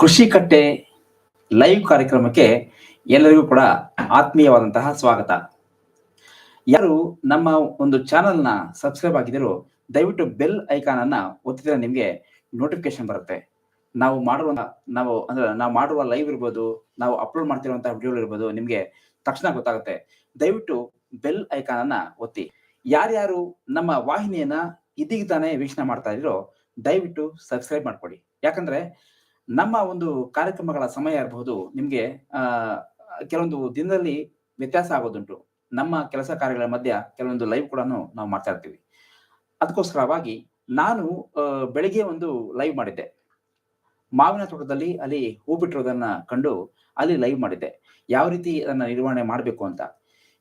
ಕೃಷಿ ಕಟ್ಟೆ ಲೈವ್ ಕಾರ್ಯಕ್ರಮಕ್ಕೆ ಎಲ್ಲರಿಗೂ ಕೂಡ ಆತ್ಮೀಯವಾದಂತಹ ಸ್ವಾಗತ. ಯಾರು ನಮ್ಮ ಒಂದು ಚಾನೆಲ್ನ ಸಬ್ಸ್ಕ್ರೈಬ್ ಆಗಿದ್ದರೂ ದಯವಿಟ್ಟು ಬೆಲ್ ಐಕಾನ್ ಅನ್ನ ಒತ್ತಿದ್ರೆ ನಿಮಗೆ ನೋಟಿಫಿಕೇಶನ್ ಬರುತ್ತೆ. ನಾವು ಮಾಡುವ ನಾವು ಅಂದ್ರೆ ನಾವು ಮಾಡುವ ಲೈವ್ ಇರ್ಬೋದು, ನಾವು ಅಪ್ಲೋಡ್ ಮಾಡ್ತಿರುವಂತಹ ವಿಡಿಯೋಗಳು ಇರ್ಬೋದು, ನಿಮಗೆ ತಕ್ಷಣ ಗೊತ್ತಾಗುತ್ತೆ. ದಯವಿಟ್ಟು ಬೆಲ್ ಐಕಾನ್ ಅನ್ನ ಒತ್ತಿ. ಯಾರ್ಯಾರು ನಮ್ಮ ವಾಹಿನಿಯನ್ನ ಇದೀಗ ತಾನೇ ವೀಕ್ಷಣೆ ಮಾಡ್ತಾ ಇದ್ರೋ ದಯವಿಟ್ಟು ಸಬ್ಸ್ಕ್ರೈಬ್ ಮಾಡ್ಕೊಡಿ. ಯಾಕಂದ್ರೆ ನಮ್ಮ ಒಂದು ಕಾರ್ಯಕ್ರಮಗಳ ಸಮಯ ಇರಬಹುದು, ನಿಮ್ಗೆ ಕೆಲವೊಂದು ದಿನದಲ್ಲಿ ವ್ಯತ್ಯಾಸ ಆಗೋದುಂಟು. ನಮ್ಮ ಕೆಲಸ ಕಾರ್ಯಗಳ ಮಧ್ಯ ಕೆಲವೊಂದು ಲೈವ್ ಕೂಡ ನಾವು ಮಾಡ್ತಾ ಇರ್ತೀವಿ. ಅದಕ್ಕೋಸ್ಕರವಾಗಿ ನಾನು ಬೆಳಿಗ್ಗೆ ಒಂದು ಲೈವ್ ಮಾಡಿದ್ದೆ. ಮಾವಿನ ತೋಟದಲ್ಲಿ ಅಲ್ಲಿ ಹೂ ಬಿಟ್ಟಿರೋದನ್ನ ಕಂಡು ಅಲ್ಲಿ ಲೈವ್ ಮಾಡಿದ್ದೆ. ಯಾವ ರೀತಿ ಅದನ್ನ ನಿರ್ವಹಣೆ ಮಾಡಬೇಕು ಅಂತ.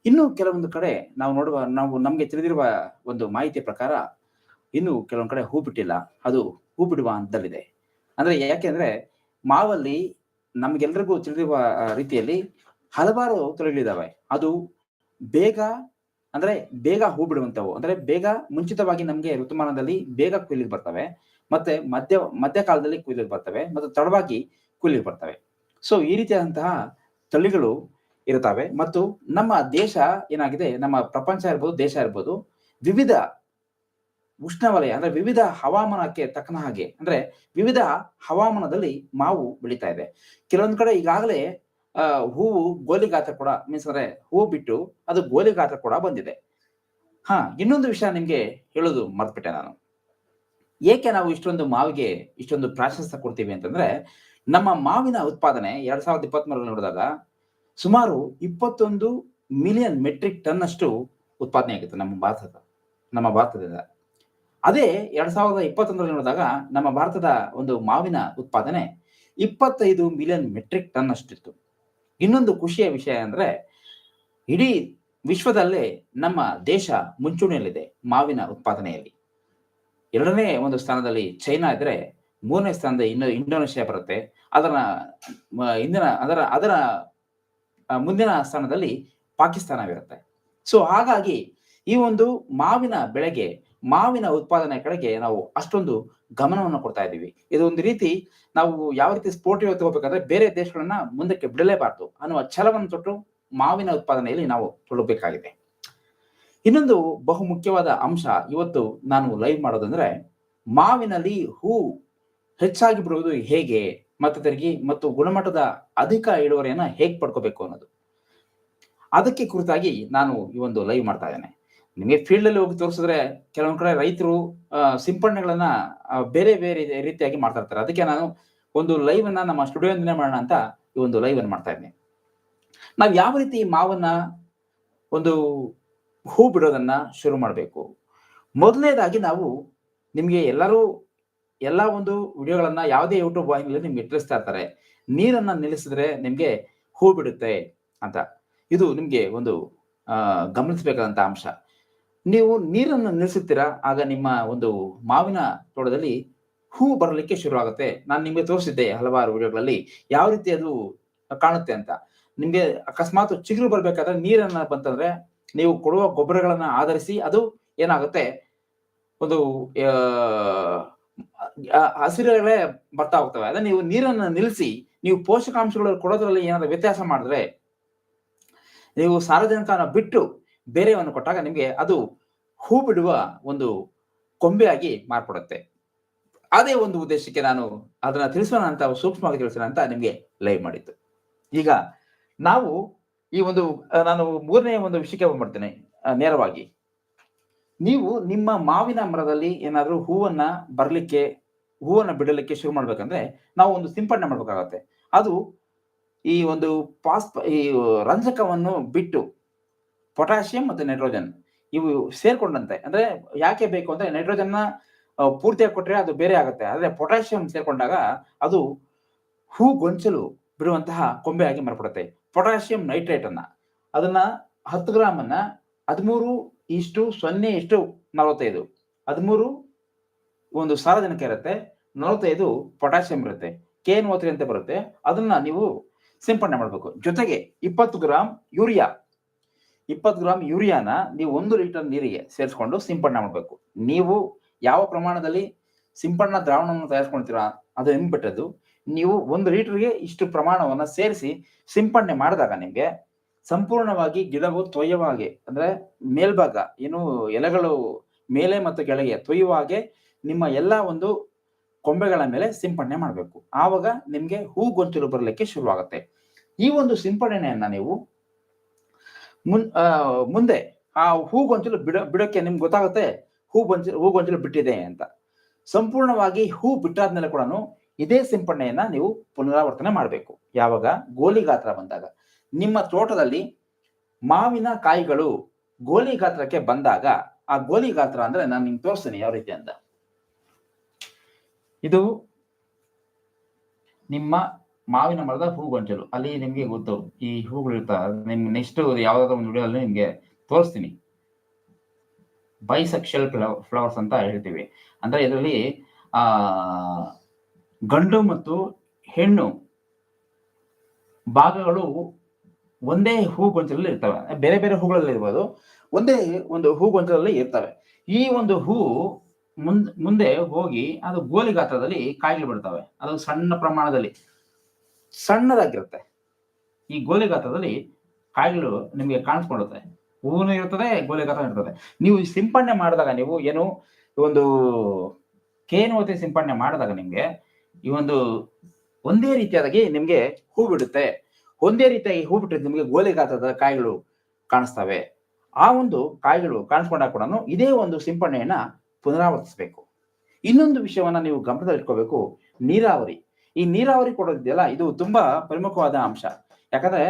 ಇನ್ನು ಕೆಲವೊಂದು ಕಡೆ ನಾವು ನೋಡುವ, ನಾವು ನಮ್ಗೆ ತಿಳಿದಿರುವ ಒಂದು ಮಾಹಿತಿ ಪ್ರಕಾರ ಇನ್ನು ಕೆಲವೊಂದು ಕಡೆ ಹೂ ಬಿಟ್ಟಿಲ್ಲ. ಅದು ಹೂ ಬಿಡುವ ಹಂತದಲ್ಲಿದೆ. ಅಂದ್ರೆ ಯಾಕೆಂದ್ರೆ ಮಾವಲ್ಲಿ ನಮ್ಗೆಲ್ರಿಗೂ ತಿಳಿದಿರುವ ರೀತಿಯಲ್ಲಿ ಹಲವಾರು ತೊಳೆಗಳಿದಾವೆ. ಅದು ಬೇಗ, ಅಂದ್ರೆ ಬೇಗ ಹೂ ಬಿಡುವಂತವು ಅಂದ್ರೆ ಬೇಗ ಮುಂಚಿತವಾಗಿ ನಮ್ಗೆ ಋತುಮಾನದಲ್ಲಿ ಬೇಗ ಕುಯ್ಲಿಗೆ ಬರ್ತವೆ. ಮತ್ತೆ ಮಧ್ಯ, ಮಧ್ಯಕಾಲದಲ್ಲಿ ಕುಯ್ಲಿಗೆ ಬರ್ತವೆ ಮತ್ತು ತಡವಾಗಿ ಕುಯ್ಲಿಗೆ ಬರ್ತವೆ. ಸೊ ಈ ರೀತಿಯಾದಂತಹ ತಳಿಗಳು ಇರುತ್ತವೆ. ಮತ್ತು ನಮ್ಮ ದೇಶ ಏನಾಗಿದೆ? ನಮ್ಮ ಪ್ರಪಂಚ ಇರ್ಬೋದು, ದೇಶ ಇರ್ಬೋದು, ವಿವಿಧ ಉಷ್ಣವಲಯ ಅಂದ್ರೆ ವಿವಿಧ ಹವಾಮಾನಕ್ಕೆ ತಕ್ಕನ ಹಾಗೆ ಅಂದ್ರೆ ವಿವಿಧ ಹವಾಮಾನದಲ್ಲಿ ಮಾವು ಬೆಳೀತಾ ಇದೆ. ಕೆಲವೊಂದ್ ಕಡೆ ಈಗಾಗಲೇ ಹೂವು ಗೋಲಿ ಗಾತ್ರ ಕೂಡ ಮೀನ್ಸ್ ಅಂದ್ರೆ ಹೂವು ಬಿಟ್ಟು ಅದು ಗೋಲಿ ಗಾತ್ರ ಕೂಡ ಬಂದಿದೆ. ಹಾ, ಇನ್ನೊಂದು ವಿಷಯ ನಿಮ್ಗೆ ಹೇಳೋದು ಮರ್ತ್ಬಿಟ್ಟೆ ನಾನು. ಏಕೆ ನಾವು ಇಷ್ಟೊಂದು ಮಾವಿಗೆ ಇಷ್ಟೊಂದು ಪ್ರಾಶಸ್ತ್ಯ ಕೊಡ್ತೀವಿ ಅಂತಂದ್ರೆ, ನಮ್ಮ ಮಾವಿನ ಉತ್ಪಾದನೆ ಎರಡ್ ಸಾವಿರದ ಇಪ್ಪತ್ಮೂರಲ್ಲಿ ನೋಡಿದಾಗ ಸುಮಾರು ಇಪ್ಪತ್ತೊಂದು ಮಿಲಿಯನ್ ಮೆಟ್ರಿಕ್ ಟನ್ ಅಷ್ಟು ಉತ್ಪಾದನೆ ಆಗುತ್ತೆ ನಮ್ಮ ಭಾರತದ, ನಮ್ಮ ಭಾರತದಿಂದ. ಅದೇ ಎರಡ್ ಸಾವಿರದ ಇಪ್ಪತ್ತೊಂದರಲ್ಲಿ ನೋಡಿದಾಗ ನಮ್ಮ ಭಾರತದ ಒಂದು ಮಾವಿನ ಉತ್ಪಾದನೆ ಇಪ್ಪತ್ತೈದು ಮಿಲಿಯನ್ ಮೆಟ್ರಿಕ್ ಟನ್ ಅಷ್ಟಿತ್ತು ಇನ್ನೊಂದು ಖುಷಿಯ ವಿಷಯ ಅಂದ್ರೆ ಇಡೀ ವಿಶ್ವದಲ್ಲೇ ನಮ್ಮ ದೇಶ ಮುಂಚೂಣಿಯಲ್ಲಿದೆ ಮಾವಿನ ಉತ್ಪಾದನೆಯಲ್ಲಿ. ಎರಡನೇ ಒಂದು ಸ್ಥಾನದಲ್ಲಿ ಚೈನಾ ಇದ್ರೆ ಮೂರನೇ ಸ್ಥಾನದ ಇನ್ನು ಇಂಡೋನೇಷ್ಯಾ ಬರುತ್ತೆ. ಅದರ ಇಂದಿನ ಅದರ ಅದರ ಮುಂದಿನ ಸ್ಥಾನದಲ್ಲಿ ಪಾಕಿಸ್ತಾನವಿರುತ್ತೆ. ಸೊ ಹಾಗಾಗಿ ಈ ಒಂದು ಮಾವಿನ ಬೆಳೆಗೆ ಮಾವಿನ ಉತ್ಪಾದನೆ ಕಡೆಗೆ ನಾವು ಅಷ್ಟೊಂದು ಗಮನವನ್ನು ಕೊಡ್ತಾ ಇದ್ದೀವಿ. ಇದು ಒಂದು ರೀತಿ ನಾವು ಯಾವ ರೀತಿ ಸ್ಪೋರ್ಟ್ ತಗೋಬೇಕಂದ್ರೆ ಬೇರೆ ದೇಶಗಳನ್ನ ಮುಂದಕ್ಕೆ ಬಿಡಲೇಬಾರದು ಅನ್ನುವ ಛಲವನ್ನು ತೊಟ್ಟು ಮಾವಿನ ಉತ್ಪಾದನೆಯಲ್ಲಿ ನಾವು ತೊಡಗಬೇಕಾಗಿದೆ. ಇನ್ನೊಂದು ಬಹು ಮುಖ್ಯವಾದ ಅಂಶ ಇವತ್ತು ನಾನು ಲೈವ್ ಮಾಡೋದಂದ್ರೆ ಮಾವಿನಲ್ಲಿ ಹೂ ಹೆಚ್ಚಾಗಿ ಬಿಡುವುದು ಹೇಗೆ ಮತ್ತು ತಿರುಗಿ ಮತ್ತು ಗುಣಮಟ್ಟದ ಅಧಿಕ ಇಳುವರಿಯನ್ನ ಹೇಗೆ ಪಡ್ಕೋಬೇಕು ಅನ್ನೋದು. ಅದಕ್ಕೆ ಕುರಿತಾಗಿ ನಾನು ಈ ಒಂದು ಲೈವ್ ಮಾಡ್ತಾ ಇದ್ದೇನೆ. ನಿಮಗೆ ಫೀಲ್ಡ್ ಅಲ್ಲಿ ಹೋಗಿ ತೋರಿಸಿದ್ರೆ ಕೆಲವೊಂದ್ ಕಡೆ ರೈತರು ಸಿಂಪಡಣೆಗಳನ್ನ ಬೇರೆ ಬೇರೆ ರೀತಿಯಾಗಿ ಮಾಡ್ತಾ ಇರ್ತಾರೆ. ಅದಕ್ಕೆ ನಾನು ಒಂದು ಲೈವ್ ಅನ್ನ ನಮ್ಮ ಸ್ಟುಡಿಯೋದಿಂದನೇ ಮಾಡೋಣ ಅಂತ ಈ ಒಂದು ಲೈವ್ ಅನ್ನು ಮಾಡ್ತಾ ಇದ್ದೀನಿ ನಾವು ಯಾವ ರೀತಿ ಮಾವನ್ನ ಒಂದು ಹೂ ಬಿಡೋದನ್ನ ಶುರು ಮಾಡಬೇಕು? ಮೊದಲನೇದಾಗಿ ನಾವು ನಿಮಗೆ ಎಲ್ಲರೂ ಎಲ್ಲಾ ಒಂದು ವಿಡಿಯೋಗಳನ್ನ ಯಾವುದೇ ಯೂಟ್ಯೂಬ್ ವಾಹಿನಿಯಲ್ಲಿ ನಿಮ್ಗೆ ತಿಳಿಸ್ತಾ ಇರ್ತಾರೆ. ನೀರನ್ನ ನಿಲ್ಲಿಸಿದ್ರೆ ನಿಮ್ಗೆ ಹೂ ಬಿಡುತ್ತೆ ಅಂತ. ಇದು ನಿಮ್ಗೆ ಒಂದು ಗಮನಿಸಬೇಕಾದಂತ ಅಂಶ. ನೀವು ನೀರನ್ನು ನಿಲ್ಲಿಸುತ್ತೀರಾ? ಆಗ ನಿಮ್ಮ ಒಂದು ಮಾವಿನ ತೋಟದಲ್ಲಿ ಹೂ ಬರಲಿಕ್ಕೆ ಶುರು ಆಗುತ್ತೆ ನಾನು ನಿಮಗೆ ತೋರಿಸಿದ್ದೆ ಹಲವಾರು ವಿಡಿಯೋಗಳಲ್ಲಿ. ಯಾವ ರೀತಿ ಅದು ಕಾಣುತ್ತೆ ಅಂತ. ನಿಮಗೆ ಅಕಸ್ಮಾತ್ ಚಿಗುರು ಬರಬೇಕಾದ್ರೆ ನೀರನ್ನ ಬಂತಂದ್ರೆ ನೀವು ಕೊಡುವ ಗೊಬ್ಬರಗಳನ್ನ ಆಧರಿಸಿ ಅದು ಏನಾಗುತ್ತೆ? ಒಂದು ಹಸಿರುಗಳೇ ಬರ್ತಾ ಹೋಗ್ತವೆ. ಅದೇ ನೀವು ನೀರನ್ನ ನಿಲ್ಲಿಸಿ, ನೀವು ಪೋಷಕಾಂಶಗಳು ಕೊಡೋದ್ರಲ್ಲಿ ಏನಾದ್ರು ವ್ಯತ್ಯಾಸ ಮಾಡಿದ್ರೆ, ನೀವು ಸಾರ್ವಜನಿಕನ ಬಿಟ್ಟು ಬೇರೆಯನ್ನು ಕೊಟ್ಟಾಗ ನಿಮಗೆ ಅದು ಹೂ ಬಿಡುವ ಒಂದು ಕೊಂಬೆಯಾಗಿ ಮಾರ್ಪಡುತ್ತೆ. ಅದೇ ಒಂದು ಉದ್ದೇಶಕ್ಕೆ ನಾನು ಅದನ್ನ ತಿಳಿಸೋಣ ಅಂತ ಸೂಕ್ಷ್ಮವಾಗಿ ತಿಳಿಸೋಣ ಅಂತ ನಿಮಗೆ ಲೈವ್ ಮಾಡಿತ್ತು ಈಗ ನಾವು ಈ ಒಂದು ನಾನು ಮೂರನೇ ಒಂದು ವಿಷಯಕ್ಕೆ ಮಾಡ್ತೇನೆ ನೇರವಾಗಿ. ನೀವು ನಿಮ್ಮ ಮಾವಿನ ಮರದಲ್ಲಿ ಏನಾದರೂ ಹೂವನ್ನ ಬರಲಿಕ್ಕೆ, ಹೂವನ್ನ ಬಿಡಲಿಕ್ಕೆ ಶುರು ಮಾಡ್ಬೇಕಂದ್ರೆ ನಾವು ಒಂದು ಸಿಂಪಡಣೆ ಮಾಡ್ಬೇಕಾಗತ್ತೆ. ಅದು ಈ ಒಂದು ಪಾಸ್ಪ, ಈ ರಂಜಕವನ್ನು ಬಿಟ್ಟು ಪೊಟ್ಯಾಷಿಯಂ ಮತ್ತು ನೈಟ್ರೋಜನ್ ಇವು ಸೇರ್ಕೊಂಡಂತೆ. ಅಂದ್ರೆ ಯಾಕೆ ಬೇಕು ಅಂದ್ರೆ ನೈಟ್ರೋಜನ್ನ ಪೂರ್ತಿಯಾಗಿ ಕೊಟ್ಟರೆ ಅದು ಬೇರೆ ಆಗುತ್ತೆ. ಆದರೆ ಪೊಟ್ಯಾಷಿಯಂ ಸೇರ್ಕೊಂಡಾಗ ಅದು ಹೂ ಗೊಂಚಲು ಬಿಡುವಂತಹ ಕೊಂಬೆಯಾಗಿ ಮಾರ್ಪಡುತ್ತೆ. ಪೊಟ್ಯಾಷಿಯಂ ನೈಟ್ರೇಟ್ ಅನ್ನ ಅದನ್ನ ಹತ್ತು ಗ್ರಾಮ್ ಅನ್ನ ಹದಿಮೂರು ಇಷ್ಟು ಸೊನ್ನೆ ಇಷ್ಟು ನಲವತ್ತೈದು, ಹದಿಮೂರು ಒಂದು ಸಾರಜನಕ ಇರುತ್ತೆ, ನಲವತ್ತೈದು ಪೊಟ್ಯಾಷಿಯಂ ಇರುತ್ತೆ, ಕೆ ಎನ್ ಅಂತ ಬರುತ್ತೆ. ಅದನ್ನ ನೀವು ಸಿಂಪಡಣೆ ಮಾಡಬೇಕು. ಜೊತೆಗೆ ಇಪ್ಪತ್ತು ಗ್ರಾಮ್ ಯೂರಿಯಾ ಇಪ್ಪತ್ತು ಗ್ರಾಮ್ ಯೂರಿಯಾನ ನೀವು ಒಂದು ಲೀಟರ್ ನೀರಿಗೆ ಸೇರಿಸ್ಕೊಂಡು ಸಿಂಪಡಣೆ ಮಾಡಬೇಕು. ನೀವು ಯಾವ ಪ್ರಮಾಣದಲ್ಲಿ ಸಿಂಪಡಣಾ ದ್ರಾವಣವನ್ನು ತಯಾರಿಸ್ಕೊಳ್ತೀರಾ ಅದು ಬಿಟ್ಟದ್ದು ನೀವು ಒಂದು ಲೀಟರ್ಗೆ ಇಷ್ಟು ಪ್ರಮಾಣವನ್ನು ಸೇರಿಸಿ ಸಿಂಪಡಣೆ ಮಾಡಿದಾಗ ನಿಮಗೆ ಸಂಪೂರ್ಣವಾಗಿ ಗಿಡವು ತೊಯ್ಯವಾಗಿ ಅಂದ್ರೆ ಮೇಲ್ಭಾಗ, ಏನು ಎಲೆಗಳು ಮೇಲೆ ಮತ್ತು ಕೆಳಗೆ ತೊಯ್ಯುವ ಹಾಗೆ ನಿಮ್ಮ ಎಲ್ಲ ಒಂದು ಕೊಂಬೆಗಳ ಮೇಲೆ ಸಿಂಪಡಣೆ ಮಾಡಬೇಕು. ಆವಾಗ ನಿಮಗೆ ಹೂ ಗೊಂಚಲು ಬರಲಿಕ್ಕೆ ಶುರುವಾಗುತ್ತೆ. ಈ ಒಂದು ಸಿಂಪಡಣೆಯನ್ನ ನೀವು ಮುನ್ ಮುಂದೆ ಆ ಹೂ ಗೊಂಚಲು ಬಿಡ ಬಿಡೋಕ್ಕೆ ನಿಮ್ಗೆ ಗೊತ್ತಾಗುತ್ತೆ? ಹೂ ಗೊಂಚ, ಹೂ ಗೊಂಚಲು ಬಿಟ್ಟಿದೆ ಅಂತ. ಸಂಪೂರ್ಣವಾಗಿ ಹೂ ಬಿಟ್ಟಾದ್ಮೇಲೆ ಕೂಡ ಇದೇ ಸಿಂಪಡಣೆಯನ್ನ ನೀವು ಪುನರಾವರ್ತನೆ ಮಾಡಬೇಕು. ಯಾವಾಗ? ಗೋಲಿ ಗಾತ್ರ ಬಂದಾಗ. ನಿಮ್ಮ ತೋಟದಲ್ಲಿ ಮಾವಿನ ಕಾಯಿಗಳು ಗೋಲಿ ಗಾತ್ರಕ್ಕೆ ಬಂದಾಗ ಆ ಗೋಲಿ ಗಾತ್ರ ಅಂದ್ರೆ ನಾನು ನಿಮ್ಗೆ ತೋರಿಸ್ತೀನಿ ಯಾವ ರೀತಿ ಅಂತ. ಇದು ನಿಮ್ಮ ಮಾವಿನ ಮರದ ಹೂ ಗೊಂಚಲು ಅಲ್ಲಿ ನಿಮ್ಗೆ ಗೊತ್ತು, ಈ ಹೂಗಳು ನಿಮ್ ನೆಕ್ಸ್ಟ್ ಯಾವ್ದಾದ್ರು ಒಂದು ವಿಡಿಯೋದಲ್ಲಿ ನಿಮ್ಗೆ ತೋರಿಸ್ತೀನಿ. ಬೈಸೆಕ್ಷಲ್ ಫ್ಲವರ್ಸ್ ಅಂತ ಹೇಳ್ತೀವಿ. ಅಂದ್ರೆ ಇದರಲ್ಲಿ, ಆ, ಗಂಡು ಮತ್ತು ಹೆಣ್ಣು ಭಾಗಗಳು ಒಂದೇ ಹೂ ಗೊಂಚಲಲ್ಲಿ ಇರ್ತವೆ. ಬೇರೆ ಬೇರೆ ಹೂಗಳಲ್ಲಿ ಇರ್ಬೋದು. ಒಂದೇ ಒಂದು ಹೂ ಗೊಂಚಲಲ್ಲಿ ಇರ್ತವೆ. ಈ ಒಂದು ಹೂ ಮುಂದ್, ಮುಂದೆ ಹೋಗಿ ಅದು ಗೋಲಿ ಗಾತ್ರದಲ್ಲಿ ಕಾಯಿಗಳು ಬಿಡ್ತವೆ ಅದು ಸಣ್ಣ ಪ್ರಮಾಣದಲ್ಲಿ. ಸಣ್ಣದಾಗಿರುತ್ತೆ. ಈ ಗೋಲಿಗಾತದಲ್ಲಿ ಕಾಯಿಗಳು ನಿಮಗೆ ಕಾಣಿಸ್ಕೊಳ್ಳುತ್ತೆ ಹೂವು ಇರ್ತದೆ ಗೋಲೆಗಾತ ಇರ್ತದೆ. ನೀವು ಸಿಂಪಡಣೆ ಮಾಡಿದಾಗ ನೀವು ಏನು ಒಂದು ಕೇನುವತಿ ಸಿಂಪಡಣೆ ಮಾಡಿದಾಗ ನಿಮ್ಗೆ ಈ ಒಂದು ಒಂದೇ ರೀತಿಯಾದಾಗಿ ನಿಮ್ಗೆ ಹೂ ಬಿಡುತ್ತೆ. ಒಂದೇ ರೀತಿಯಾಗಿ ಹೂ ಬಿಟ್ಟರೆ ನಿಮಗೆ ಗೋಲಿಗಾತದ ಕಾಯಿಗಳು ಕಾಣಿಸ್ತವೆ. ಆ ಒಂದು ಕಾಯಿಗಳು ಕಾಣಿಸ್ಕೊಂಡಾಗ ಕೂಡ ಇದೇ ಒಂದು ಸಿಂಪಡಣೆಯನ್ನ ಪುನರಾವರ್ತಿಸಬೇಕು. ಇನ್ನೊಂದು ವಿಷಯವನ್ನ ನೀವು ಗಮನದಲ್ಲಿಟ್ಕೋಬೇಕು. ನೀರಾವರಿ. ಈ ನೀರಾವರಿ ಕೊಡೋದಿದೆಯಲ್ಲ, ಇದು ತುಂಬಾ ಪ್ರಮುಖವಾದ ಅಂಶ. ಯಾಕಂದ್ರೆ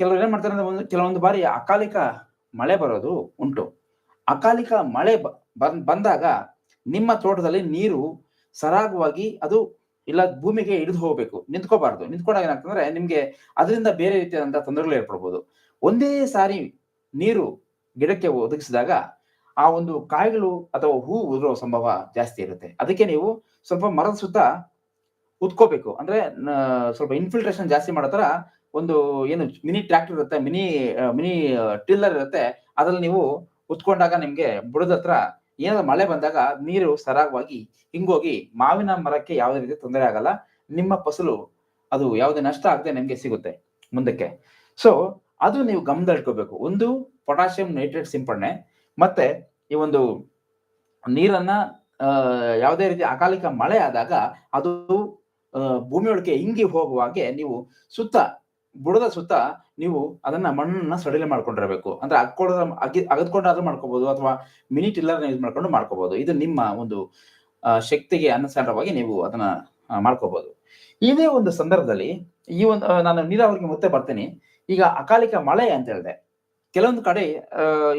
ಕೆಲವರು ಏನ್ ಮಾಡ್ತಾರೆ ಅಂದ್ರೆ ಒಂದು, ಕೆಲವೊಂದು ಬಾರಿ ಅಕಾಲಿಕ ಮಳೆ ಬರೋದು ಉಂಟು. ಅಕಾಲಿಕ ಮಳೆ ಬಂದಾಗ ನಿಮ್ಮ ತೋಟದಲ್ಲಿ ನೀರು ಸರಾಗವಾಗಿ ಅದು ಇಲ್ಲ ಭೂಮಿಗೆ ಹಿಡಿದು ಹೋಗ್ಬೇಕು. ನಿಂತ್ಕೋಬಾರ್ದು. ನಿಂತ್ಕೊಂಡಾಗ ಏನಾಗ್ತಂದ್ರೆ ನಿಮ್ಗೆ ಅದರಿಂದ ಬೇರೆ ರೀತಿಯಾದಂತಹ ತೊಂದರೆಗಳು ಏರ್ಪಡ್ಬೋದು. ಒಂದೇ ಸಾರಿ ನೀರು ಗಿಡಕ್ಕೆ ಒದಗಿಸಿದಾಗ ಆ ಒಂದು ಕಾಯಿಗಳು ಅಥವಾ ಹೂ ಉದುರೋ ಸಂಭವ ಜಾಸ್ತಿ ಇರುತ್ತೆ. ಅದಕ್ಕೆ ನೀವು ಸ್ವಲ್ಪ ಮರದ ಸುತ್ತ ಉತ್ಕೋಬೇಕು ಅಂದ್ರೆ ಸ್ವಲ್ಪ ಇನ್ಫಿಲ್ಟ್ರೇಷನ್ ಜಾಸ್ತಿ ಮಾಡೋ ತರ ಒಂದು ಏನು ಮಿನಿ ಟ್ರ್ಯಾಕ್ಟರ್ ಇರುತ್ತೆ, ಮಿನಿ ಮಿನಿ ಟಿಲ್ಲರ್ ಇರುತ್ತೆ. ಅದ್ರಲ್ಲಿ ನೀವು ಉತ್ಕೊಂಡಾಗ ನಿಮ್ಗೆ ಬುಡದ ಹತ್ರ ಏನಾದ್ರು ಮಳೆ ಬಂದಾಗ ನೀರು ಸರಾಗವಾಗಿ ಹಿಂಗೋಗಿ ಮಾವಿನ ಮರಕ್ಕೆ ಯಾವುದೇ ರೀತಿ ತೊಂದರೆ ಆಗಲ್ಲ. ನಿಮ್ಮ ಫಸಲು ಅದು ಯಾವುದೇ ನಷ್ಟ ಆಗದೆ ನಿಮ್ಗೆ ಸಿಗುತ್ತೆ ಮುಂದಕ್ಕೆ. ಸೊ ಅದು ನೀವು ಗಮನದಲ್ಲಿಟ್ಕೋಬೇಕು. ಒಂದು, ಪೊಟ್ಯಾಷಿಯಂ ನೈಟ್ರೇಟ್ ಸಿಂಪಡಣೆ. ಮತ್ತೆ ಈ ಒಂದು ನೀರನ್ನ ಯಾವುದೇ ರೀತಿ ಅಕಾಲಿಕ ಮಳೆ ಆದಾಗ ಅದು ಭೂಮಿಯೊಳಗೆ ಇಂಗಿ ಹೋಗುವಾಗೆ ನೀವು ಸುತ್ತ, ಬುಡದ ಸುತ್ತ ನೀವು ಅದನ್ನ ಮಣ್ಣನ್ನ ಸಡಿಲ ಮಾಡ್ಕೊಂಡಿರಬೇಕು. ಅಂದ್ರೆ ಅಗ್ಕೊಡ ಅಗಿ, ಅಗದ್ಕೊಂಡಾದ್ರೂ ಮಾಡ್ಕೋಬಹುದು ಅಥವಾ ಮಿನಿ ಟಿಲ್ಲರ್ ಯೂಸ್ ಮಾಡ್ಕೊಂಡು ಮಾಡ್ಕೋಬಹುದು ಇದು ನಿಮ್ಮ ಒಂದು ಶಕ್ತಿಗೆ ಅನುಸಾರವಾಗಿ ನೀವು ಅದನ್ನ ಮಾಡ್ಕೋಬಹುದು ಇದೇ ಒಂದು ಸಂದರ್ಭದಲ್ಲಿ ಈ ಒಂದು ನಾನು ನೀರಾವರಿಗೆ ಮತ್ತೆ ಬರ್ತೀನಿ. ಈಗ ಅಕಾಲಿಕ ಮಳೆ ಅಂತ ಹೇಳಿದೆ. ಕೆಲವೊಂದು ಕಡೆ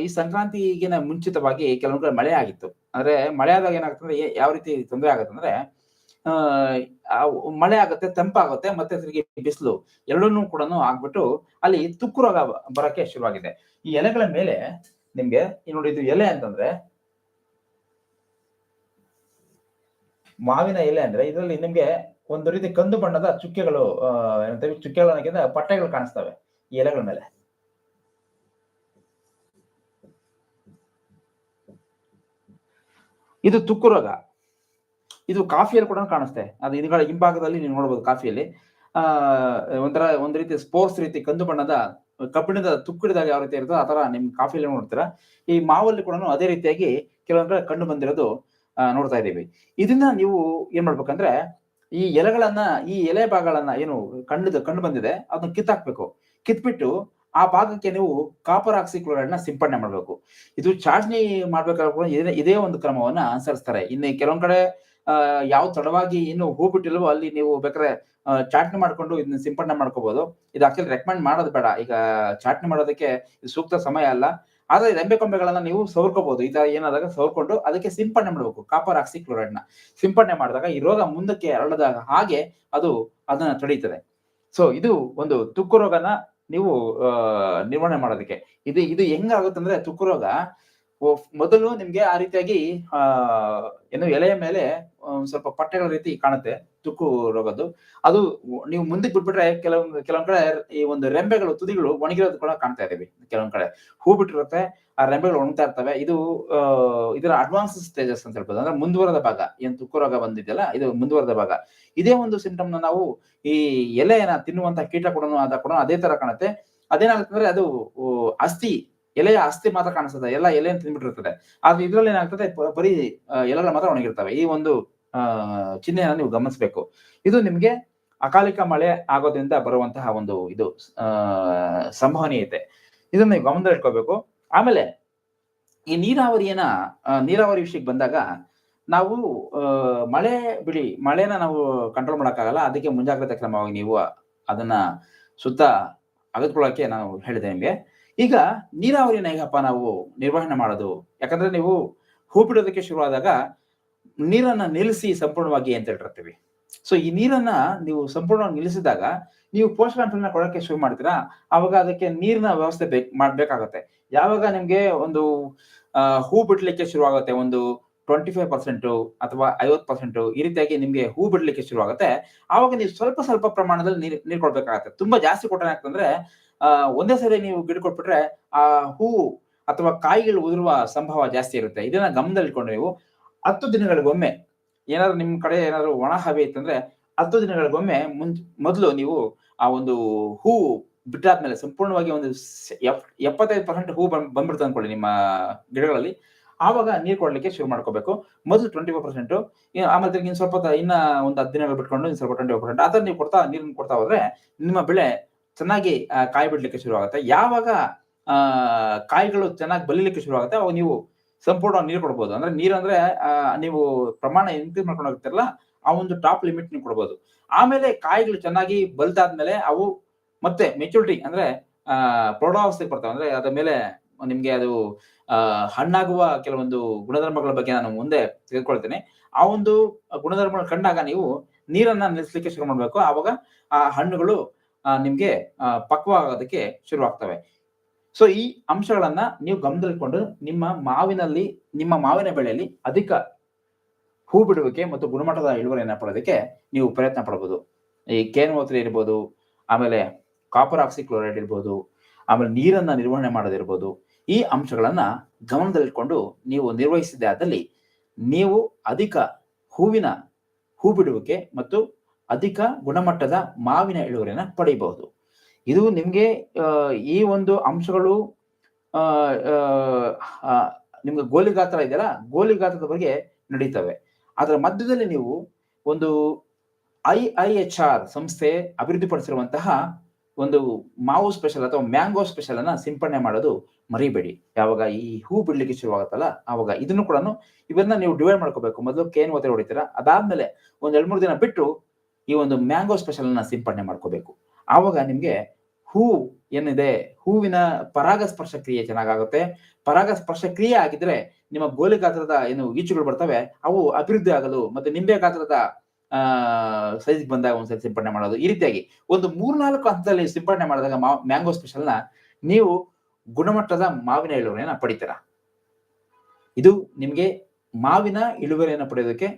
ಈ ಸಂಕ್ರಾಂತಿಗಿನ ಮುಂಚಿತವಾಗಿ ಕೆಲವೊಂದು ಕಡೆ ಮಳೆ ಆಗಿತ್ತು. ಅಂದ್ರೆ ಮಳೆ ಆದಾಗ ಏನಾಗುತ್ತೆ ಅಂದ್ರೆ ಯಾವ ರೀತಿ ತೊಂದರೆ ಆಗುತ್ತೆ ಅಂದ್ರೆ ಮಳೆ ಆಗುತ್ತೆ, ತಂಪಾಗುತ್ತೆ, ಮತ್ತೆ ತಿರುಗಿ ಬಿಸಿಲು. ಎರಡನ್ನೂ ಕೂಡ ಆಗ್ಬಿಟ್ಟು ಅಲ್ಲಿ ತುಕ್ಕು ರೋಗ ಬರೋಕೆ ಬರಕ್ಕೆ ಶುರುವಾಗಿದೆ. ಈ ಎಲೆಗಳ ಮೇಲೆ ನಿಮ್ಗೆ ನೋಡಿ ಇದು ಎಲೆ ಅಂತಂದ್ರೆ, ಮಾವಿನ ಎಲೆ ಅಂದ್ರೆ ಇದರಲ್ಲಿ ನಿಮ್ಗೆ ಒಂದು ರೀತಿ ಕಂದು ಬಣ್ಣದ ಚುಕ್ಕೆಗಳು, ಆ ಏನಂತೇವೆ ಚುಕ್ಕೆಗಳು ಅನ್ನೋಕ್ಕಿಂತ ಪಟ್ಟೆಗಳು ಕಾಣಿಸ್ತವೆ ಈ ಎಲೆಗಳ ಮೇಲೆ. ಇದು ತುಕ್ಕು ರೋಗ. ಇದು ಕಾಫಿಯಲ್ಲಿ ಕೂಡ ಕಾಣಿಸುತ್ತೆ ಅದು ಇದಗಳ ಹಿಂಭಾಗದಲ್ಲಿ ನೀವು ನೋಡಬಹುದು ಕಾಫಿಯಲ್ಲಿ. ಆ, ಒಂಥರ ಒಂದ್ ರೀತಿ ಸ್ಪೋರ್ಟ್ಸ್ ರೀತಿ ಕಂದು ಬಣ್ಣದ, ಕಬ್ಬಿಣದ ತುಕ್ಕಿಡಿದಾಗ ಯಾವ ರೀತಿ ಇರುತ್ತೋ ಆ ತರ ನಿಮ್ ಕಾಫಿಯಲ್ಲಿ ನೋಡ್ತೀರಾ. ಈ ಮಾವಲ್ಲಿ ಕೂಡ ಅದೇ ರೀತಿಯಾಗಿ ಕೆಲವೊಂದ್ ಕಡೆ ಬಂದಿರೋದು ನೋಡ್ತಾ ಇದ್ದೀವಿ. ಇದನ್ನ ನೀವು ಏನ್ ಮಾಡ್ಬೇಕಂದ್ರೆ, ಈ ಎಲೆಗಳನ್ನ, ಈ ಎಲೆ ಭಾಗಗಳನ್ನ ಏನು ಕಣ್ಣು ಕಂಡು ಬಂದಿದೆ, ಅದನ್ನ ಕಿತ್ತಾಕ್ಬೇಕು. ಕಿತ್ಬಿಟ್ಟು ಆ ಭಾಗಕ್ಕೆ ನೀವು ಕಾಪರ್ ಆಕ್ಸಿಕ್ಲೋರೈಡ್ ಸಿಂಪಡಣೆ ಮಾಡ್ಬೇಕು. ಇದು ಚಾಟ್ನಿ ಮಾಡ್ಬೇಕಾದ್ರೆ ಇದೇ ಒಂದು ಕ್ರಮವನ್ನ ಅನುಸರಿಸ್ತಾರೆ. ಇನ್ನು ಕೆಲವೊಂದ್ ಕಡೆ ಯಾವ ತಡವಾಗಿ ಏನು ಹೂ ಬಿಟ್ಟಿಲ್ವೋ ಅಲ್ಲಿ ನೀವು ಬೇಕಾದ್ರೆ ಚಾಟ್ನಿ ಮಾಡ್ಕೊಂಡು ಇದನ್ನ ಸಿಂಪಡಣೆ ಮಾಡ್ಕೋಬಹುದು ಇದು ಆಕ್ಚುಲಿ ರೆಕಮೆಂಡ್ ಮಾಡೋದು ಬೇಡ. ಈಗ ಚಾಟ್ನಿ ಮಾಡೋದಕ್ಕೆ ಸೂಕ್ತ ಸಮಯ ಅಲ್ಲ. ಆದ್ರೆ ರೆಂಬೆ ಕೊಂಬೆಗಳನ್ನ ನೀವು ಸವರ್ಕೋಬಹುದು ಈ ತರ ಏನಾದಾಗ ಸವರ್ಕೊಂಡು ಅದಕ್ಕೆ ಸಿಂಪಡಣೆ ಮಾಡಬೇಕು. ಕಾಪರ್ ಆಕ್ಸಿಕ್ಲೋರೈಡ್ನ ಸಿಂಪಡಣೆ ಮಾಡಿದಾಗ ಈ ರೋಗ ಮುಂದಕ್ಕೆ ಹರಡದಾಗ ಹಾಗೆ ಅದು ಅದನ್ನ ತಡೀತದೆ. ಸೊ ಇದು ಒಂದು ತುಕ್ಕು ರೋಗನ ನೀವು ನಿರ್ವಹಣೆ ಮಾಡೋದಕ್ಕೆ. ಇದು ಇದು ಹೆಂಗಾಗುತ್ತಂದ್ರೆ ತುಕ್ಕು ರೋಗ ಮೊದಲು ನಿಮ್ಗೆ ಆ ರೀತಿಯಾಗಿ, ಆ, ಏನು ಎಲೆಯ ಮೇಲೆ ಸ್ವಲ್ಪ ಪಟ್ಟೆಗಳ ರೀತಿ ಕಾಣುತ್ತೆ, ತುಕ್ಕು ರೋಗದ್ದು. ಅದು ನೀವು ಮುಂದಕ್ಕೆ ಬಿಟ್ಬಿಟ್ರೆ ಕೆಲವೊಂದು ಕೆಲವೊಂದ್ ಕಡೆ ಈ ಒಂದು ರೆಂಬೆಗಳು, ತುದಿಗಳು ಒಣಗಿರೋದು ಕೂಡ ಕಾಣ್ತಾ ಇದ್ದೀವಿ ಕೆಲವೊಂದ್ ಕಡೆ. ಹೂ ಬಿಟ್ಟಿರುತ್ತೆ, ಆ ರೆಂಬೆಗಳು ಒಣಗ್ತಾ ಇರ್ತವೆ. ಇದು ಇದರ ಅಡ್ವಾನ್ಸ್ ಸ್ಟೇಜಸ್ ಅಂತ ಹೇಳ್ಬೋದು. ಅಂದ್ರೆ ಮುಂದುವರೆದ ಭಾಗ, ಏನ್ ತುಕ್ಕು ರೋಗ ಬಂದಿದೆಯಲ್ಲ, ಇದು ಮುಂದುವರೆದ ಭಾಗ. ಇದೇ ಒಂದು ಸಿಂಟಮ್ನ ನಾವು ಈ ಎಲೆಯನ್ನ ತಿನ್ನುವಂತ ಕೀಟ ಕೂಡ ಅದ ಕೂಡ ಅದೇ ತರ ಕಾಣುತ್ತೆ. ಅದೇನಾಗುತ್ತೆ ಅಂದ್ರೆ ಅದು ಅಸ್ಥಿ ಎಲೆಯ ಅಸ್ಥಿ ಮಾತ್ರ ಕಾಣಿಸ್ತದೆ, ಎಲ್ಲ ಎಲೆಯನ್ನು ತಿಂದ್ಬಿಟ್ಟಿರ್ತದೆ. ಆದ್ರೆ ಇದ್ರಲ್ಲಿ ಏನಾಗ್ತದೆ ಬರೀ ಎಲೆಗಳು ಮಾತ್ರ ಒಣಗಿರ್ತವೆ. ಈ ಒಂದು ಚಿಹ್ನೆಯನ್ನ ನೀವು ಗಮನಿಸಬೇಕು. ಇದು ನಿಮ್ಗೆ ಅಕಾಲಿಕ ಮಳೆ ಆಗೋದ್ರಿಂದ ಬರುವಂತಹ ಒಂದು ಇದು ಸಂಭವನೀಯತೆ. ಇದನ್ನ ನೀವು ಗಮನದಲ್ಲಿ ಇಟ್ಕೋಬೇಕು. ಆಮೇಲೆ, ಈ ನೀರಾವರಿಯನ್ನ ನೀರಾವರಿ ವಿಷಯಕ್ಕೆ ಬಂದಾಗ ನಾವು ಮಳೆ ಬಿಡಿ, ಮಳೆನ ನಾವು ಕಂಟ್ರೋಲ್ ಮಾಡೋಕ್ಕಾಗಲ್ಲ. ಅದಕ್ಕೆ ಮುಂಜಾಗ್ರತೆ ಕ್ರಮವಾಗಿ ನೀವು ಅದನ್ನ ಸುತ್ತ ಅಗತ್ಕೊಳ್ಳೋಕೆ ನಾವು ಹೇಳಿದೆ ನಿಮ್ಗೆ. ಈಗ ನೀರಾವರಿನ ಹೇಗಪ್ಪ ನಾವು ನಿರ್ವಹಣೆ ಮಾಡೋದು. ಯಾಕಂದ್ರೆ ನೀವು ಹೂ ಬಿಡೋದಕ್ಕೆ ಶುರುವಾದಾಗ ನೀರನ್ನ ನಿಲ್ಲಿಸಿ ಸಂಪೂರ್ಣವಾಗಿ ಅಂತ ಹೇಳಿರ್ತೀವಿ ಸೊ ಈ ನೀರನ್ನ ನೀವು ಸಂಪೂರ್ಣವಾಗಿ ನಿಲ್ಲಿಸಿದಾಗ ನೀವು ಪೋಷಕಾಂಶಗಳನ್ನ ಕೊಡೋಕೆ ಶುರು ಮಾಡ್ತೀರಾ? ಅವಾಗ ಅದಕ್ಕೆ ನೀರಿನ ವ್ಯವಸ್ಥೆ ಬೇಕ್ ಮಾಡ್ಬೇಕಾಗತ್ತೆ ಯಾವಾಗ ನಿಮ್ಗೆ ಒಂದು ಹೂ ಬಿಡ್ಲಿಕ್ಕೆ ಶುರುವಾಗುತ್ತೆ, ಒಂದು ಟ್ವೆಂಟಿ ಫೈವ್ ಪರ್ಸೆಂಟ್ ಅಥವಾ ಐವತ್ ಪರ್ಸೆಂಟ್ ಈ ರೀತಿಯಾಗಿ ನಿಮ್ಗೆ ಹೂ ಬಿಡ್ಲಿಕ್ಕೆ ಶುರುವಾಗುತ್ತೆ. ಆವಾಗ ನೀವು ಸ್ವಲ್ಪ ಸ್ವಲ್ಪ ಪ್ರಮಾಣದಲ್ಲಿ ನೀರು ನೀರು ಕೊಡ್ಬೇಕಾಗತ್ತೆ. ತುಂಬಾ ಜಾಸ್ತಿ ಕೊಟ್ಟರೆ ಯಾಕಂದ್ರೆ ಆ, ಒಂದೇ ಸರಿ ನೀವು ಗಿಡ ಕೊಟ್ಬಿಟ್ರೆ ಆ ಹೂವು ಅಥವಾ ಕಾಯಿಗಳು ಉದುರುವ ಸಂಭವ ಜಾಸ್ತಿ ಇರುತ್ತೆ. ಇದನ್ನ ಗಮನದಲ್ಲಿಟ್ಕೊಂಡು ನೀವು ಹತ್ತು ದಿನಗಳಿಗೊಮ್ಮೆ ಏನಾದ್ರು ನಿಮ್ಮ ಕಡೆ ಏನಾದ್ರು ಒಣ ಹವೆ ಇತ್ತಂದ್ರೆ ಹತ್ತು ದಿನಗಳಿಗೊಮ್ಮೆ ಮುಂ ಮೊದಲು ನೀವು ಆ ಒಂದು ಹೂ ಬಿಟ್ಟಾದ್ಮೇಲೆ ಸಂಪೂರ್ಣವಾಗಿ ಒಂದು ಎಪ್ಪತ್ತೈದು ಪರ್ಸೆಂಟ್ ಹೂ ಬಂದ್ ಬಂದ್ಬಿಡ್ತು ಅನ್ಕೊಳ್ಳಿ ನಿಮ್ಮ ಗಿಡಗಳಲ್ಲಿ. ಆವಾಗ ನೀರು ಕೊಡ್ಲಿಕ್ಕೆ ಶುರು ಮಾಡ್ಕೋಬೇಕು. ಮೊದಲು ಟ್ವೆಂಟಿ ಫೈವ್ ಪರ್ಸೆಂಟ್ ಆಮೇಲೆ ಇನ್ನು ಸ್ವಲ್ಪ ಇನ್ನ ಒಂದು ಹತ್ತು ದಿನಗಳು ಬಿಟ್ಕೊಂಡು ಇನ್ನು ಸ್ವಲ್ಪ ಟ್ವೆಂಟಿ ಫೈವ್ ಪರ್ಸೆಂಟ್ ಆತರ ನೀವು ಕೊಡ್ತಾ, ನೀರನ್ನು ಕೊಡ್ತಾ ಹೋದ್ರೆ ನಿಮ್ಮ ಬೆಳೆ ಚೆನ್ನಾಗಿ ಕಾಯಿ ಬಿಡ್ಲಿಕ್ಕೆ ಶುರು ಆಗುತ್ತೆ ಯಾವಾಗ ಕಾಯಿಗಳು ಚೆನ್ನಾಗಿ ಬಲಿಲಿಕ್ಕೆ ಶುರು ಆಗುತ್ತೆ ಅವಾಗ ನೀವು ಸಂಪೂರ್ಣ ನೀರು ಕೊಡ್ಬೋದು. ಅಂದ್ರೆ ನೀರು ಅಂದ್ರೆ ನೀವು ಪ್ರಮಾಣ ಇನ್ಕ್ರೀಸ್ ಮಾಡ್ಕೊಂಡು ಹೋಗ್ತಿರಲ್ಲ, ಆ ಒಂದು ಟಾಪ್ ಲಿಮಿಟ್ ನೀವು ಕೊಡ್ಬೋದು. ಆಮೇಲೆ ಕಾಯಿಗಳು ಚೆನ್ನಾಗಿ ಬಲ್ತಾದ್ಮೇಲೆ ಅವು ಮತ್ತೆ ಮೆಚುರಿಟಿ ಅಂದ್ರೆ, ಆ, ಪ್ರೌಢಾವಸ್ಥೆಗೆ ಬರ್ತಾವೆ. ಅಂದ್ರೆ ಅದ್ರ ಮೇಲೆ ನಿಮ್ಗೆ ಅದು ಹಣ್ಣಾಗುವ ಕೆಲವೊಂದು ಗುಣಧರ್ಮಗಳ ಬಗ್ಗೆ ನಾನು ಮುಂದೆ ತೆಗೆದುಕೊಳ್ತೇನೆ ಆ ಒಂದು ಗುಣಧರ್ಮಗಳು ಕಂಡಾಗ ನೀವು ನೀರನ್ನ ನಿಲ್ಲಿಸ್ಲಿಕ್ಕೆ ಶುರು ಮಾಡ್ಬೇಕು. ಆವಾಗ ಆ ಹಣ್ಣುಗಳು ನಿಮ್ಗೆ ಪಕ್ವ ಪಕ್ವವಾಗೋದಕ್ಕೆ ಶುರುವಾಗ್ತವೆ. ಸೊ ಈ ಅಂಶಗಳನ್ನ ನೀವು ಗಮನದಲ್ಲಿಕೊಂಡು ನಿಮ್ಮ ಮಾವಿನಲ್ಲಿ, ನಿಮ್ಮ ಮಾವಿನ ಬೆಳೆಯಲ್ಲಿ ಅಧಿಕ ಹೂ ಬಿಡುವಿಕೆ ಮತ್ತು ಗುಣಮಟ್ಟದ ಇಳುವರಿಯನ್ನ ಪಡೋದಕ್ಕೆ ನೀವು ಪ್ರಯತ್ನ ಪಡಬಹುದು ಈ ಕೇನ್ವೋತ್ರಿ ಇರ್ಬೋದು, ಆಮೇಲೆ ಕಾಪರ್ ಆಕ್ಸಿಕ್ಲೋರೈಡ್ ಇರ್ಬೋದು, ಆಮೇಲೆ ನೀರನ್ನ ನಿರ್ವಹಣೆ ಮಾಡೋದಿರ್ಬೋದು ಈ ಅಂಶಗಳನ್ನ ಗಮನದಲ್ಲಿಟ್ಕೊಂಡು ನೀವು ನಿರ್ವಹಿಸಿದೆ ಆದಲ್ಲಿ ನೀವು ಅಧಿಕ ಹೂವಿನ ಹೂ ಬಿಡುವಿಕೆ ಮತ್ತು ಅಧಿಕ ಗುಣಮಟ್ಟದ ಮಾವಿನ ಇಳುವರಿಯನ್ನು ಪಡೆಯಬಹುದು ಇದು ನಿಮಗೆ ಈ ಒಂದು ಅಂಶಗಳು ನಿಮ್ಗೆ ಗೋಲಿ ಗಾತ್ರ ಇದೆಯಲ್ಲ, ಗೋಲಿ ಗಾತ್ರದ ಬಗ್ಗೆ ನಡೀತವೆ. ಅದರ ಮಧ್ಯದಲ್ಲಿ ನೀವು ಒಂದು ಐ ಐ ಎಚ್ ಆರ್ ಸಂಸ್ಥೆ ಅಭಿವೃದ್ಧಿಪಡಿಸಿರುವಂತಹ ಒಂದು ಮಾವು ಸ್ಪೆಷಲ್ ಅಥವಾ ಮ್ಯಾಂಗೋ ಸ್ಪೆಷಲ್ ಅನ್ನ ಸಿಂಪಡಣೆ ಮಾಡೋದು ಮರಿಬೇಡಿ. ಯಾವಾಗ ಈ ಹೂ ಬಿಡ್ಲಿಕ್ಕೆ ಶುರುವಾಗುತ್ತಲ್ಲ ಆವಾಗ ಇದನ್ನು ಕೂಡ ಇವನ್ನ ನೀವು ಡಿವೈಡ್ ಮಾಡ್ಕೋಬೇಕು. ಮೊದಲು ಕೇನ್ ಒತ್ತೆ ಹೊಡಿತೀರಾ? ಅದಾದ್ಮೇಲೆ ಒಂದ್ ಎರಡ್ ಮೂರು ದಿನ ಬಿಟ್ಟು ಈ ಒಂದು ಮ್ಯಾಂಗೋ ಸ್ಪೆಷಲ್ ಅನ್ನ ಸಿಂಪಡಣೆ ಮಾಡ್ಕೋಬೇಕು. ಆವಾಗ ನಿಮ್ಗೆ ಹೂ ಏನಿದೆ, ಹೂವಿನ ಪರಾಗಸ್ಪರ್ಶ ಕ್ರಿಯೆ ಚೆನ್ನಾಗಾಗುತ್ತೆ. ಪರಾಗಸ್ಪರ್ಶ ಕ್ರಿಯೆ ಆಗಿದ್ರೆ ನಿಮ್ಮ ಗೋಲಿ ಗಾತ್ರದ ಏನು ಈಚುಗಳು ಬರ್ತವೆ, ಅವು ಅಭಿವೃದ್ಧಿ ಆಗಲು ಮತ್ತೆ ನಿಂಬೆ ಗಾತ್ರದ, ಆ ಸೈಜ್ ಬಂದಾಗ ಒಂದ್ಸರಿ ಸಿಂಪಡಣೆ ಮಾಡೋದು. ಈ ರೀತಿಯಾಗಿ ಒಂದು ಮೂರ್ನಾಲ್ಕು ಹಂತದಲ್ಲಿ ಸಿಂಪಡಣೆ ಮಾಡಿದಾಗ ಮ್ಯಾಂಗೋ ಸ್ಪೆಷಲ್ನ ನೀವು ಗುಣಮಟ್ಟದ ಮಾವಿನ ಇಳುವರಿಯನ್ನ ಪಡಿತೀರ. ಇದು ನಿಮ್ಗೆ ಮಾವಿನ ಇಳುವರಿಯನ್ನು ಪಡೆಯೋದಕ್ಕೆ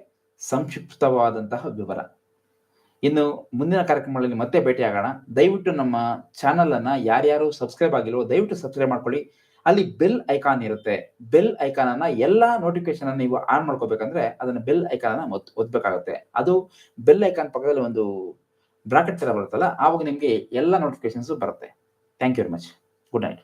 ಸಂಕ್ಷಿಪ್ತವಾದಂತಹ ವಿವರ. ಇನ್ನು ಮುಂದಿನ ಕಾರ್ಯಕ್ರಮಗಳಲ್ಲಿ ಮತ್ತೆ ಭೇಟಿಯಾಗೋಣ. ದಯವಿಟ್ಟು ನಮ್ಮ ಚಾನಲ್ ಅನ್ನ ಯಾರ್ಯಾರು ಸಬ್ಸ್ಕ್ರೈಬ್ ಆಗಿಲ್ವೋ ದಯವಿಟ್ಟು ಸಬ್ಸ್ಕ್ರೈಬ್ ಮಾಡ್ಕೊಳ್ಳಿ. ಅಲ್ಲಿ ಬೆಲ್ ಐಕಾನ್ ಇರುತ್ತೆ. ಬೆಲ್ ಐಕಾನ್ ಅನ್ನ ಎಲ್ಲಾ ನೋಟಿಫಿಕೇಶನ್ ಅನ್ನ ನೀವು ಆನ್ ಮಾಡ್ಕೋಬೇಕಂದ್ರೆ ಅದನ್ನ ಬೆಲ್ ಐಕಾನ್ ಅನ್ನ ಒತ್ ಒತ್ಬೇಕಾಗುತ್ತೆ ಅದು ಬೆಲ್ ಐಕಾನ್ ಪಕ್ಕದಲ್ಲಿ ಒಂದು ಬ್ರಾಕೆಟ್ ತರ ಬರುತ್ತಲ್ಲ, ಆವಾಗ ನಿಮಗೆ ಎಲ್ಲಾ ನೋಟಿಫಿಕೇಶನ್ಸ್ ಬರುತ್ತೆ. Thank you very much good night